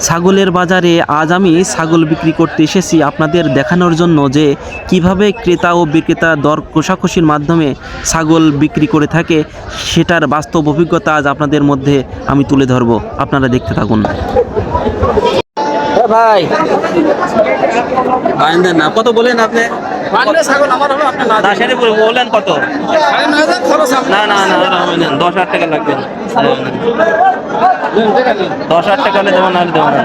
ছাগলের বাজারে আজ আমি ছাগল বিক্রি করতে এসেছি আপনাদের দেখানোর জন্য যে কীভাবে ক্রেতা ও বিক্রেতা দর কষাকষির মাধ্যমে ছাগল বিক্রি করে থাকে সেটার বাস্তব অভিজ্ঞতা আজ আপনাদের মধ্যে আমি তুলে ধরবো। আপনারা দেখতে থাকুন। ভাই। না। কত বলেন আপনি? বান্ডে ছাগল আমার হলো আপনার না দাসের বলেন কত? না না দশ হাজার টাকা লাগবে। দশ হাজার টাকা দেবো না দেবো না।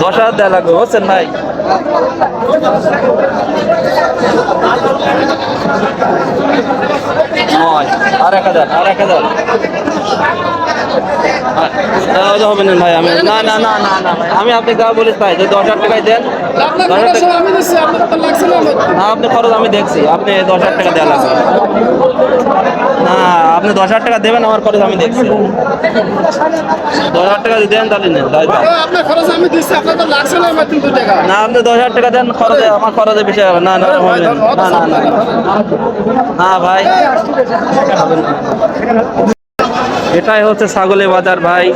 দশ হাজার দেওয়া ভাই। আর এক হাজার, আর এক হাজার। হবে না ভাই আমি না না না না না ভাই আমি আপনি যা বলিস ভাই যে দশ হাজার টাকায় দেন খরচ না আপনি খরচ আমি দেখছি আপনি দশ হাজার টাকা দেওয়া লাগবে না আপনি দশ হাজার টাকা দেবেন আমার খরচ আমি দেখছি দশ হাজার টাকা যদি দেন তাহলে নেন খরচ না আপনি দশ হাজার টাকা দেন খরচে আমার খরচের বিষয় হবে না না না না ভাই এটাই হচ্ছে ছাগলের বাজার, ভাই।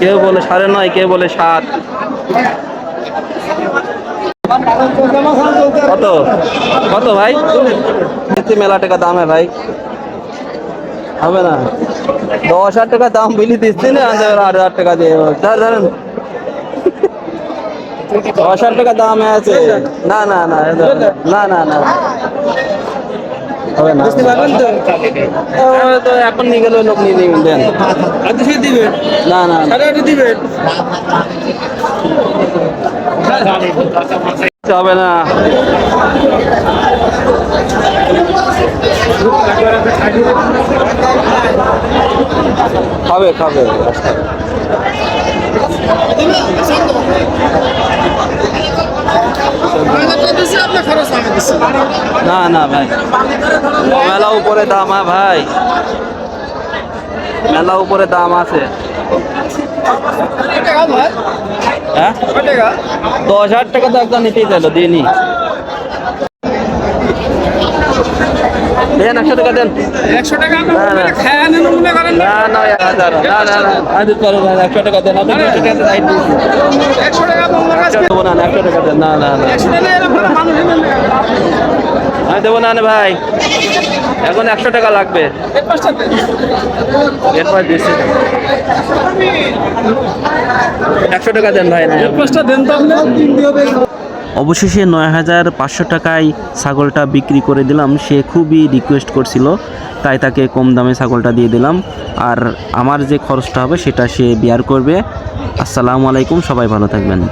কেউ বলে সাড়ে নয়, কেউ বলে সাত। কত? কত, ভাই? মেলা টাকা দামে ভাই। হবে না। দশ হাজার টাকা দাম বিলি দিচ্ছি না আট হাজার টাকা দিয়ে। ধর ধরেন দশ হাজার টাকা দাম আছে। না না না না না না। হবে না। ও, তো? এখন নিয়ে গেলে লোক নিয়ে নিয়ে দেন। আজকে সে দিবেন? না না না। সাড়ে আটে দিবেন? হবে না। খাবে খাবে হাজারটা দিচ্ছি আপনার খরচ আমি দিচ্ছি না না ভাই। মেলা উপরে দাম হ্যাঁ ভাই। মেলা উপরে দাম আছে। হ্যাঁ? টাকা? দশ হাজার টাকা তো একদম নিতেই চাইলো দিয়ে নি দেন একশো টাকা দেন। একশো টাকা আপনার না, না। মনে খায়া নেন মনে করেন না। না না এক হাজার। না না না। আমি দিতে পারব না একশো টাকা এখন একশো টাকা লাগবে। একশো টাকা দেন, ভাই অবশেষে নয় হাজার পাঁচশো টাকায় ছাগলটা বিক্রি করে দিলাম। সে খুবই রিকোয়েস্ট করছিল, তাই তাকে কম দামে ছাগলটা দিয়ে দিলাম। আর আমার যে খরচটা হবে, সেটা সে বিয়ার করবে। আসসালামু আলাইকুম, সবাই ভালো থাকবেন।